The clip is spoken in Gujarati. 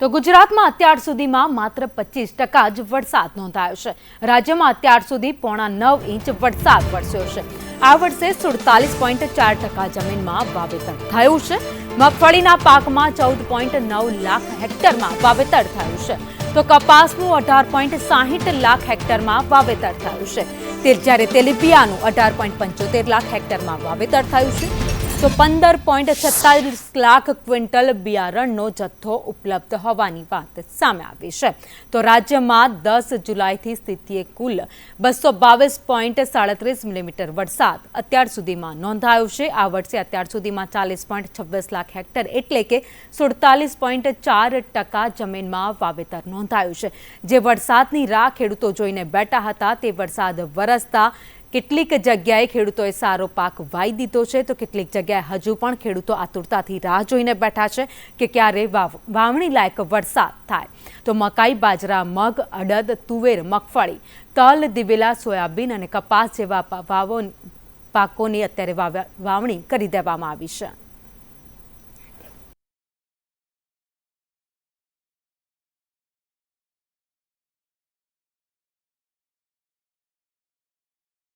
તો ગુજરાતમાં અત્યાર સુધીમાં માત્ર પચીસ ટકા જ વરસાદ નોંધાયો છે. રાજ્યમાં અત્યાર સુધી પોણા નવ ઇંચ વરસાદ વરસ્યો છે. આ વર્ષે સુડતાલીસ પોઈન્ટ ચાર ટકા જમીનમાં વાવેતર થયું છે. મગફળીના પાકમાં ચૌદ પોઈન્ટ નવ લાખ હેક્ટરમાં વાવેતર થયું છે. તો કપાસનું અઢાર પોઈન્ટ સાહીઠ લાખ હેક્ટરમાં વાવેતર થયું છે. તે જ્યારે તેલીબિયાનું અઢાર પોઈન્ટ પંચોતેર લાખ હેક્ટરમાં વાવેતર થયું છે. તો પંદર પોઈન્ટ છત્તાલીસ લાખ ક્વિન્ટલ બિયારણનો જથ્થો ઉપલબ્ધ હોવાની વાત સામે આવી છે. તો રાજ્યમાં દસ જુલાઈથી સ્થિતિએ કુલ બસો બાવીસ પોઈન્ટ સાડત્રીસ મિલીમીટર વરસાદ અત્યાર સુધીમાં નોંધાયો છે. આ વર્ષે અત્યાર સુધીમાં ચાલીસ પોઈન્ટ છવ્વીસ લાખ હેક્ટર એટલે કે સુડતાલીસ પોઈન્ટ ચાર ટકા જમીનમાં વાવેતર નોંધાયું છે. જે વરસાદની રાહ ખેડૂતો જોઈને બેઠા હતા, તે વરસાદ વરસતા કેટલીક જગ્યાએ ખેડૂતોએ સારો પાક વાઈ દીધો છે, તો કેટલીક જગ્યાએ હજુ પણ ખેડૂતો આતુરતાથી રાહ જોઈને બેઠા છે કે ક્યારે વાવ, વાવણી લાયક વરસાદ થાય. તો મકાઈ, બાજરા, મગ, અડદ, તુવેર, મગફળી, તલ, દિવેલા, સોયાબીન અને કપાસ જેવા વાવો પાકોની અત્યારે વાવ- વાવણી કરી દેવામાં આવી છે.